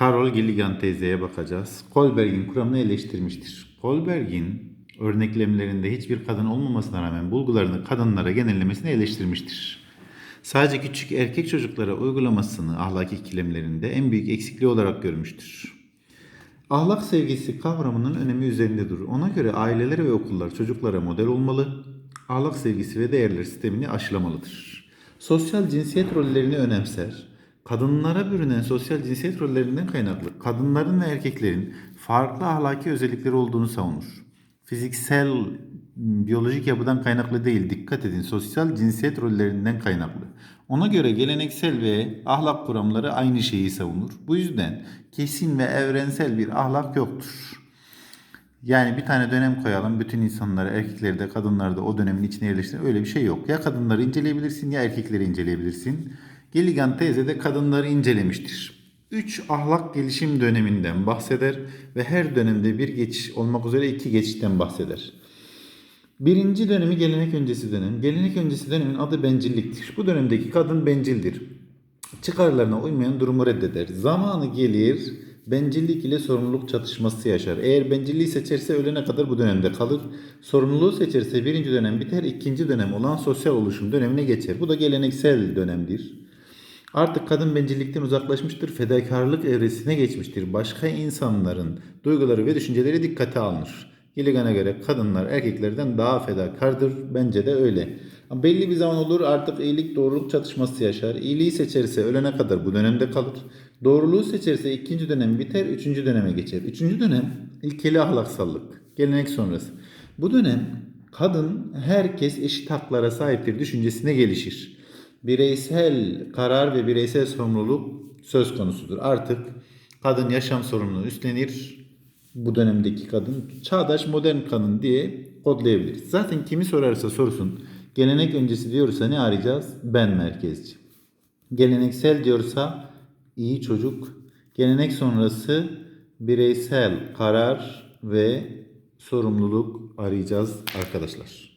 Carol Gilligan teyzeye bakacağız. Kohlberg'in kuramını eleştirmiştir. Kohlberg'in örneklemlerinde hiçbir kadın olmamasına rağmen bulgularını kadınlara genellemesini eleştirmiştir. Sadece küçük erkek çocuklara uygulamasını ahlaki ikilemlerinde en büyük eksikliği olarak görmüştür. Ahlak sevgisi kavramının önemi üzerinde durur. Ona göre aileler ve okullar çocuklara model olmalı, ahlak sevgisi ve değerler sistemini aşılamalıdır. Sosyal cinsiyet rollerini önemser. Kadınlara bürünen sosyal cinsiyet rollerinden kaynaklı kadınların ve erkeklerin farklı ahlaki özellikleri olduğunu savunur. Fiziksel, biyolojik yapıdan kaynaklı değil, dikkat edin, sosyal cinsiyet rollerinden kaynaklı. Ona göre geleneksel ve ahlak kuramları aynı şeyi savunur. Bu yüzden kesin ve evrensel bir ahlak yoktur. Yani bir tane dönem koyalım. Bütün insanları, erkekleri de kadınları da o dönemin içine yerleştirin. Öyle bir şey yok. Ya kadınları inceleyebilirsin ya erkekleri inceleyebilirsin. Gilligan teyze de kadınları incelemiştir. Üç ahlak gelişim döneminden bahseder ve her dönemde bir geçiş olmak üzere iki geçişten bahseder. Birinci dönemi gelenek öncesi dönem. Gelenek öncesi dönemin adı bencilliktir. Bu dönemdeki kadın bencildir. Çıkarlarına uymayan durumu reddeder. Zamanı gelir, bencillik ile sorumluluk çatışması yaşar. Eğer bencilliği seçerse ölene kadar bu dönemde kalır. Sorumluluğu seçerse birinci dönem biter, ikinci dönem olan sosyal oluşum dönemine geçer. Bu da geleneksel dönemdir. Artık kadın bencillikten uzaklaşmıştır, fedakarlık evresine geçmiştir. Başka insanların duyguları ve düşünceleri dikkate alınır. Gilligan'a göre kadınlar erkeklerden daha fedakardır. Bence de öyle. Belli bir zaman olur artık iyilik doğruluk çatışması yaşar. İyiliği seçerse ölene kadar bu dönemde kalır. Doğruluğu seçerse ikinci dönem biter, üçüncü döneme geçer. Üçüncü dönem ilkeli ahlaksallık, gelenek sonrası. Bu dönem kadın herkes eşit haklara sahiptir düşüncesine gelişir bireysel karar ve bireysel sorumluluk söz konusudur. Artık kadın yaşam sorumluluğunu üstlenir. Bu dönemdeki kadın çağdaş modern kadın diye kodlayabiliriz. Zaten kimi sorarsa sorsun gelenek öncesi diyorsa ne arayacağız? Ben merkezci. Geleneksel diyorsa iyi çocuk. Gelenek sonrası bireysel karar ve sorumluluk arayacağız arkadaşlar.